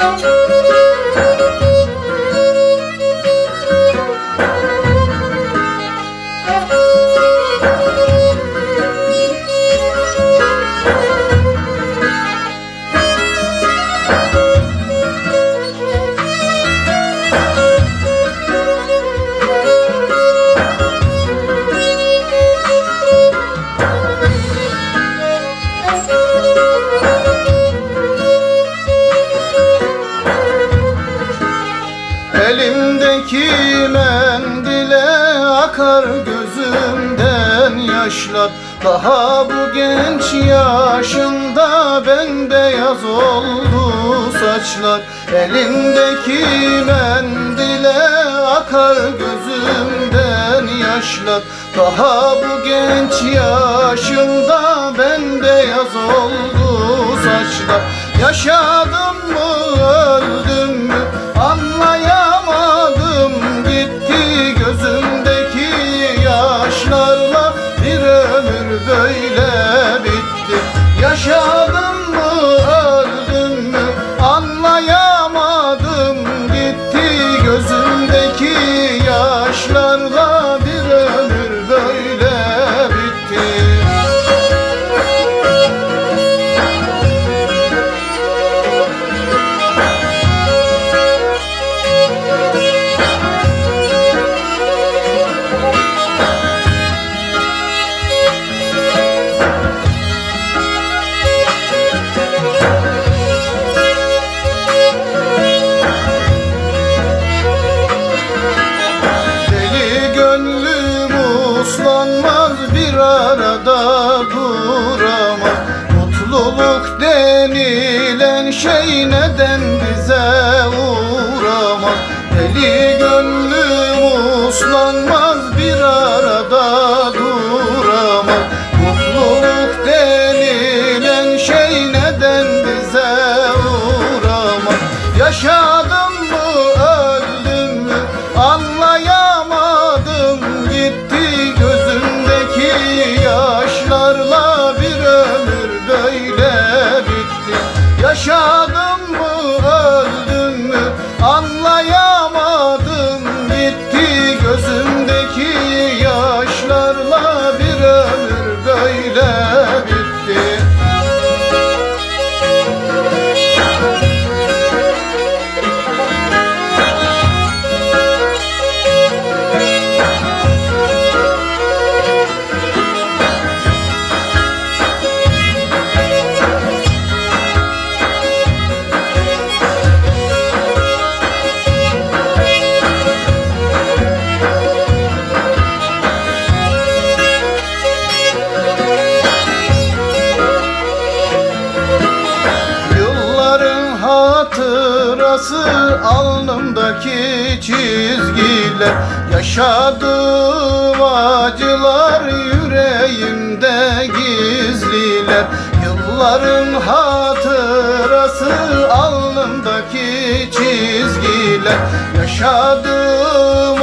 Música Elimdeki mendile akar gözümden yaşlar. Daha bu genç yaşında bembeyaz oldu saçlar. Elimdeki mendile akar gözümden yaşlar. Daha bu genç yaşında bembeyaz oldu saçlar. Yaşadım mı böyle Deli gönlüm uslanmaz hatırası alnımdaki çizgiler Yaşadığım acılar yüreğimde gizliler. Yılların hatırası alnımdaki çizgiler Yaşadığım